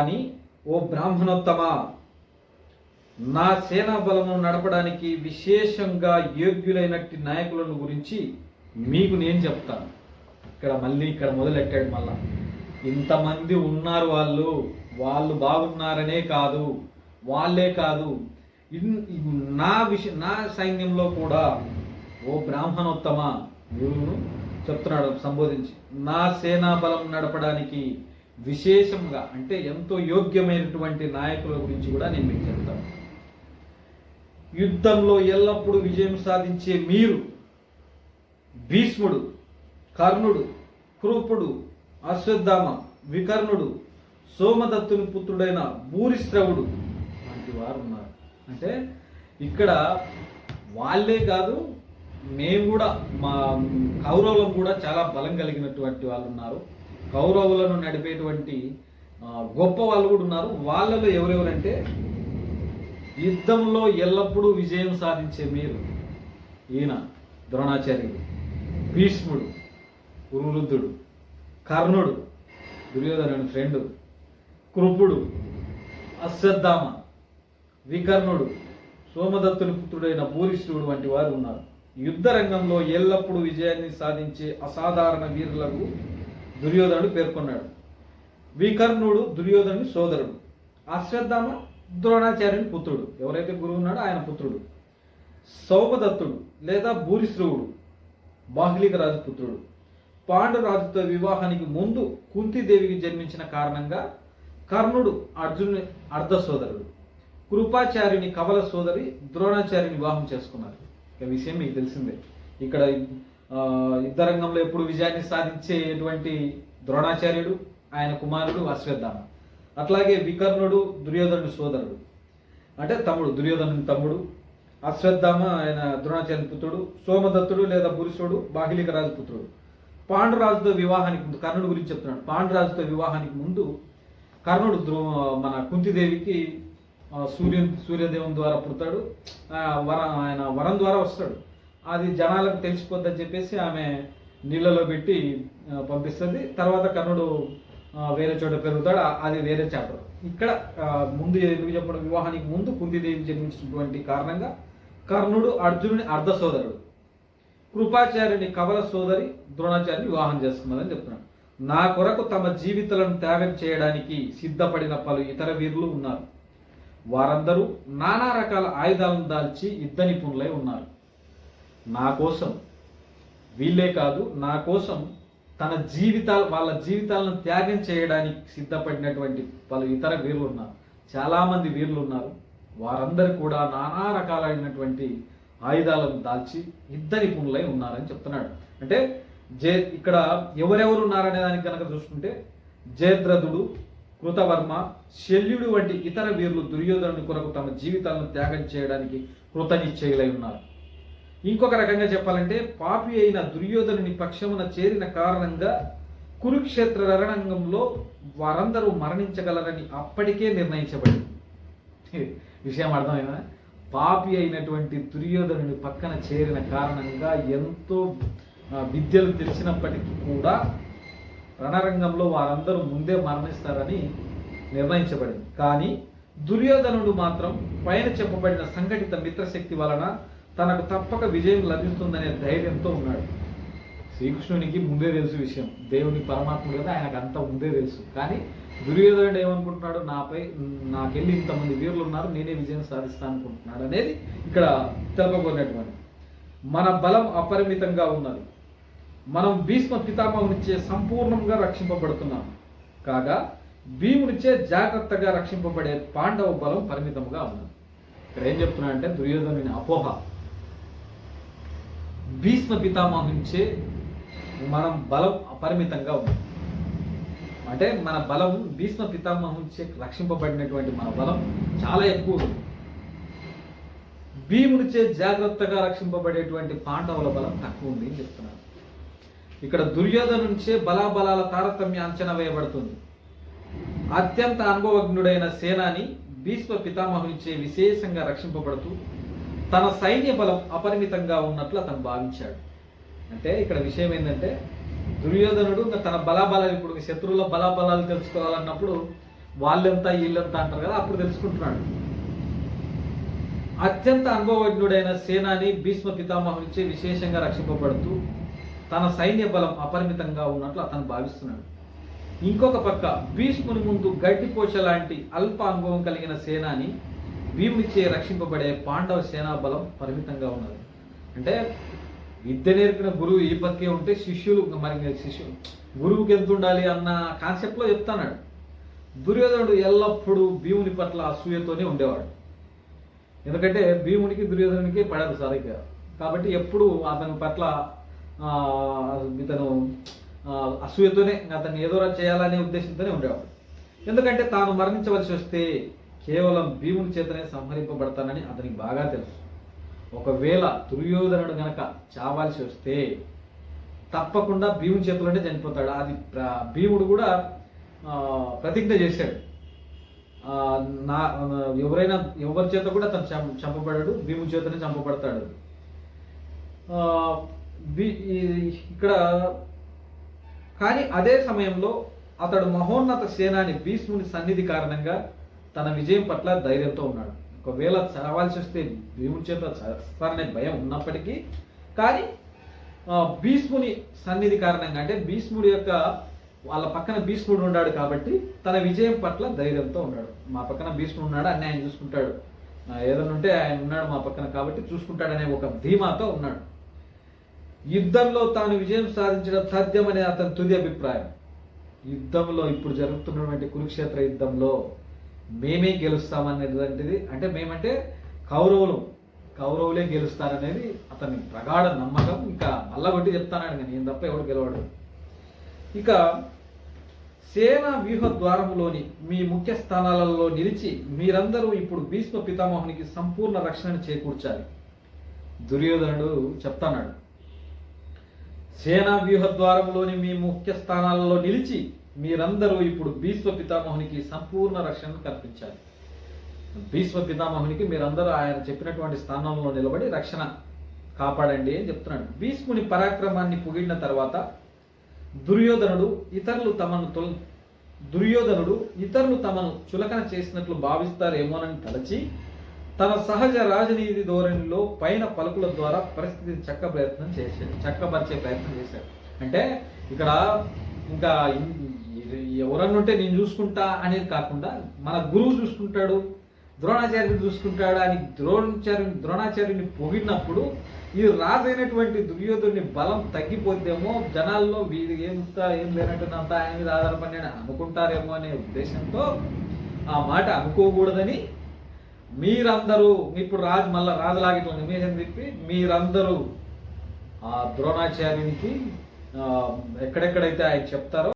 కానీ ఓ బ్రాహ్మణోత్తమ నా సేనా బలము నడపడానికి విశేషంగా యోగ్యులైనట్టి నాయకులను గురించి మీకు నేను చెప్తాను. ఇక్కడ మళ్ళీ ఇక్కడ మొదలెట్టాడు మళ్ళా. ఇంతమంది ఉన్నారు వాళ్ళు. వాళ్ళు బాగున్నారనే కాదు. వాళ్ళే కాదు. ఇన్- నా విష నా సైన్యంలో కూడా ఓ బ్రాహ్మణోత్తమ గురువును చెప్తున్నాడు సంబోధించి నా సేనా బలం నడపడానికి విశేషంగా అంటే ఎంతో యోగ్యమైనటువంటి నాయకుల గురించి కూడా నేను మీకు చెప్తాను. యుద్ధంలో ఎల్లప్పుడూ విజయం సాధించే మీరు భీష్ముడు కర్ణుడు కృపుడు అశ్వత్థామ వికర్ణుడు సోమదత్తుని పుత్రుడైన భూరిశ్రవుడు వంటి వారు ఉన్నారు. అంటే ఇక్కడ వాళ్ళే కాదు మేము కూడా మా కౌరవులం కూడా చాలా బలం కలిగినటువంటి వాళ్ళు ఉన్నారు. కౌరవులను నడిపేటువంటి గొప్ప వాళ్ళు కూడా ఉన్నారు. వాళ్ళలో ఎవరెవరంటే యుద్ధంలో ఎల్లప్పుడూ విజయం సాధించే మీరు ఈయన ద్రోణాచార్యుడు భీష్ముడు ఉరువృద్ధుడు కర్ణుడు దుర్యోధనుని ఫ్రెండు కృపుడు అశ్వత్థామ వికర్ణుడు సోమదత్తుని పుత్రుడైన భూరిష్ఠుడు వంటి వారు ఉన్నారు. యుద్ధ రంగంలో ఎల్లప్పుడూ విజయాన్ని సాధించే అసాధారణ వీరులకు దుర్యోధనుడు పేర్కొన్నాడు. వికర్ణుడు దుర్యోధనుడి సోదరుడు. అశ్వత్థామ ద్రోణాచార్యుని పుత్రుడు. ఎవరైతే గురువు ఉన్నాడో ఆయన పుత్రుడు. సౌమదత్తుడు లేదా భూరిశ్రువుడు. బాహ్లిక రాజు పుత్రుడు. పాండురాజుతో వివాహానికి ముందు కుంతిదేవికి జన్మించిన కారణంగా కర్ణుడు అర్జునుని అర్ధ సోదరుడు. కృపాచార్యుని కవల సోదరి ద్రోణాచార్యుని వివాహం చేసుకున్నారు. ఇక విషయం మీకు తెలిసిందే. ఇక్కడ యుద్ధ రంగంలో ఎప్పుడు విజయాన్ని సాధించేటువంటి ద్రోణాచార్యుడు ఆయన కుమారుడు అశ్వత్థామ. అట్లాగే వికర్ణుడు దుర్యోధనుడు సోదరుడు. అంటే తమ్ముడు దుర్యోధనుని తమ్ముడు అశ్వత్థామ ఆయన ద్రోణాచార్య పుత్రుడు సోమదత్తుడు లేదా పురుషుడు బాహిలిక రాజు పుత్రుడు. పాండురాజుతో వివాహానికి ముందు కర్ణుడు గురించి చెప్తున్నాడు. పాండురాజుతో వివాహానికి ముందు కర్ణుడు ద్రో మన కుంతిదేవికి సూర్య సూర్యదేవుని ద్వారా పుడతాడు. వర ఆయన వరం ద్వారా వస్తాడు. అది జనాలకు తెలిసిపోద్దని చెప్పేసి ఆమె నీళ్ళలో పెట్టి పంపిస్తుంది. తర్వాత కర్ణుడు వేరే చోట పెరుగుతాడు. అది వేరే చాప్టర్. ఇక్కడ ముందు ఎందుకు చెప్పడం వివాహానికి ముందు కుంతిదేవి జన్మించినటువంటి కారణంగా కర్ణుడు అర్జునుని అర్ధ సోదరుడు. కృపాచార్యుని కవల సోదరి ద్రోణాచార్యుని వివాహం చేసుకున్నదని చెప్తున్నాడు. నా కొరకు తమ జీవితాలను త్యాగం చేయడానికి సిద్ధపడిన పలు ఇతర వీరులు ఉన్నారు. వారందరూ నానా రకాల ఆయుధాలను దాల్చి యుద్ధ నిపుణులై ఉన్నారు. నా కోసం. వీళ్ళే కాదు నా కోసం తన జీవితాలు వాళ్ళ జీవితాలను త్యాగం చేయడానికి సిద్ధపడినటువంటి పలు ఇతర వీరులు ఉన్నారు. చాలామంది వీరులు ఉన్నారు. వారందరూ కూడా నానా రకాలైనటువంటి ఆయుధాలను దాల్చి ఇద్దరి నిపుణులై ఉన్నారని చెప్తున్నాడు. అంటే జే ఇక్కడ ఎవరెవరు ఉన్నారనే దానికి కనుక చూసుకుంటే జయద్రథుడు కృతవర్మ శల్యుడు వంటి ఇతర వీరులు దుర్యోధను కొరకు తమ జీవితాలను త్యాగం చేయడానికి కృతనిశ్చయులై ఉన్నారు. ఇంకొక రకంగా చెప్పాలంటే పాపి అయిన దుర్యోధనుని పక్షమున చేరిన కారణంగా కురుక్షేత్ర రణరంగంలో వారందరూ మరణించగలరని అప్పటికే నిర్ణయించబడింది. విషయం అర్థమైందా? పాపి అయినటువంటి దుర్యోధనుని పక్కన చేరిన కారణంగా ఎంతో విద్యలు తెలిసినప్పటికీ కూడా రణరంగంలో వారందరూ ముందే మరణిస్తారని నిర్ణయించబడింది. కానీ దుర్యోధనుడు మాత్రం పైన చెప్పబడిన సంఘటిత మిత్రశక్తి వలన తనకు తప్పక విజయం లభిస్తుందనే ధైర్యంతో ఉన్నాడు. శ్రీకృష్ణునికి ముందే తెలుసు విషయం. దేవుని పరమాత్ముడు కదా ఆయనకు అంత ముందే తెలుసు. కానీ దుర్యోధనుడు ఏమనుకుంటున్నాడు? నాపై నాకెళ్ళి ఇంతమంది వీరులు ఉన్నారు నేనే విజయం సాధిస్తాను అనుకుంటున్నాడు అనేది ఇక్కడ తెలుపబోయినటువంటి మన బలం అపరిమితంగా ఉన్నది. మనం భీష్మ పితామహునిచ్చే సంపూర్ణంగా రక్షింపబడుతున్నాం. కాగా భీమునిచే జాగ్రత్తగా రక్షింపబడే పాండవ బలం పరిమితంగా ఉన్నది. ఇక్కడ ఏం చెప్తున్నా అంటే దుర్యోధనుని అపోహ. భీష్మ పితామహుంచే మనం బలం అపరిమితంగా ఉంది అంటే మన బలం భీష్మ పితామహుంచే రక్షింపబడినటువంటి మన బలం చాలా ఎక్కువ ఉంది. భీమునిచే జాగ్రత్తగా రక్షింపబడేటువంటి పాండవుల బలం తక్కువ ఉంది అని చెప్తున్నారు. ఇక్కడ దుర్యోధనుంచే బలాబలాల తారతమ్య అంచనా వేయబడుతుంది. అత్యంత అనుభవజ్ఞుడైన సేనాని భీష్మ పితామహునిచే విశేషంగా రక్షింపబడుతూ తన సైన్య బలం అపరిమితంగా ఉన్నట్లు అతను భావించాడు. అంటే ఇక్కడ విషయం ఏంటంటే దుర్యోధనుడు ఇంకా తన బలాబలాలు ఇప్పుడు శత్రువుల బలాబలాలు తెలుసుకోవాలన్నప్పుడు వాళ్ళంతా వీళ్ళెంత అంటారు కదా అప్పుడు తెలుసుకుంటున్నాడు. అత్యంత అనుభవజ్ఞుడైన సేనాని భీష్మ పితామహునిచే విశేషంగా రక్షింపబడుతూ తన సైన్య బలం అపరిమితంగా ఉన్నట్లు అతను భావిస్తున్నాడు. ఇంకొక పక్క భీష్ముని ముందు గడ్డిపోచ లాంటి అల్ప అనుభవం కలిగిన సేనాని భీమునిచే రక్షింపబడే పాండవ సేనా బలం పరిమితంగా ఉన్నది. అంటే విద్య నేర్పిన గురువు ఈ పక్కే ఉంటే శిష్యులు మరి శిష్యులు గురువుకి ఎంత ఉండాలి అన్న కాన్సెప్ట్లో చెప్తాన్నాడు. దుర్యోధనుడు ఎల్లప్పుడూ భీముని పట్ల అసూయతోనే ఉండేవాడు. ఎందుకంటే భీమునికి దుర్యోధనునికి పడదు సరిగ్గా. కాబట్టి ఎప్పుడు అతని పట్ల ఇతను అసూయతోనే అతన్ని ఏదో చేయాలనే ఉద్దేశంతోనే ఉండేవాడు. ఎందుకంటే తాను మరణించవలసి వస్తే కేవలం భీముని చేతనే సంహరింపబడతానని అతనికి బాగా తెలుసు. ఒకవేళ దుర్యోధనుడు గనక చావాల్సి వస్తే తప్పకుండా భీముని చేతులంటే చనిపోతాడు. అది భీముడు కూడా ప్రతిజ్ఞ చేశాడు. నా ఎవరైనా ఎవరి చేత కూడా తను చంపబడాడు భీముని చేతనే చంపబడతాడు. భీ- ఇక్కడ కానీ అదే సమయంలో అతడు మహోన్నత సేనాని భీష్ముని సన్నిధి కారణంగా తన విజయం పట్ల ధైర్యంతో ఉన్నాడు. ఒకవేళ చావాల్సి వస్తే భీముని చేత చస్తారనే భయం ఉన్నప్పటికీ కానీ భీష్ముని సన్నిధి కారణంగా అంటే భీష్ముడి యొక్క వాళ్ళ పక్కన భీష్ముడు ఉన్నాడు కాబట్టి తన విజయం పట్ల ధైర్యంతో ఉన్నాడు. మా పక్కన భీష్ముడు ఉన్నాడు అన్ని ఆయన చూసుకుంటాడు. ఏదైనా ఉంటే ఆయన ఉన్నాడు మా పక్కన కాబట్టి చూసుకుంటాడనే ఒక ధీమాతో ఉన్నాడు. యుద్ధంలో తాను విజయం సాధించడం సాధ్యమనే అతని తుది అభిప్రాయం. యుద్ధంలో ఇప్పుడు జరుగుతున్నటువంటి కురుక్షేత్ర యుద్ధంలో మేమే గెలుస్తామనేటువంటిది అంటే మేమంటే కౌరవులు. కౌరవులే గెలుస్తారనేది అతని ప్రగాఢ నమ్మకం. ఇంకా మల్లగొట్టి చెప్తానాడు కానీ నేను తప్ప ఎవడు గెలవడు. ఇక సేనా వ్యూహ ద్వారములోని మీ ముఖ్య స్థానాలలో నిలిచి మీరందరూ ఇప్పుడు భీష్మ పితామహునికి సంపూర్ణ రక్షణను చేకూర్చాలి. దుర్యోధనుడు చెప్తాన్నాడు సేనా వ్యూహ ద్వారంలోని మీ ముఖ్య స్థానాలలో నిలిచి మీరందరూ ఇప్పుడు భీష్మ పితామహునికి సంపూర్ణ రక్షణను కల్పించాలి. భీష్మ పితామహునికి మీరందరూ ఆయన చెప్పినటువంటి స్థానంలో నిలబడి రక్షణ కాపాడండి అని చెప్తున్నాడు. భీష్ముని పరాక్రమాన్ని పొగిడిన తర్వాత దుర్యోధనుడు ఇతరులు తమను తొల దుర్యోధనుడు ఇతరులు తమను చులకన చేసినట్లు భావిస్తారేమోనని తలచి తన సహజ రాజనీతి ధోరణిలో పైన పలుకుల ద్వారా పరిస్థితిని చక్క ప్రయత్నం చేశాడు చక్కపరిచే ప్రయత్నం చేశాడు. అంటే ఇక్కడ ఇంకా ఎవరన్నా ఉంటే నేను చూసుకుంటా అనేది కాకుండా మన గురువు చూసుకుంటాడు ద్రోణాచార్యుడు చూసుకుంటాడు అని ద్రోణాచార్యుని ద్రోణాచార్యుని పొగిడినప్పుడు ఈ రాజైనటువంటి దుర్యోధుని బలం తగ్గిపోతేమో జనాల్లో వీడి ఏమిస్తా ఏం లేనట్టునంత ఆయన మీద ఆధారపడి అనుకుంటారేమో అనే ఉద్దేశంతో ఆ మాట అనుకోకూడదని మీరందరూ ఇప్పుడు రాజు మళ్ళీ రాజులాగా నిమేషం తిప్పి మీరందరూ ఆ ద్రోణాచార్యునికి ఎక్కడెక్కడైతే ఆయన చెప్తారో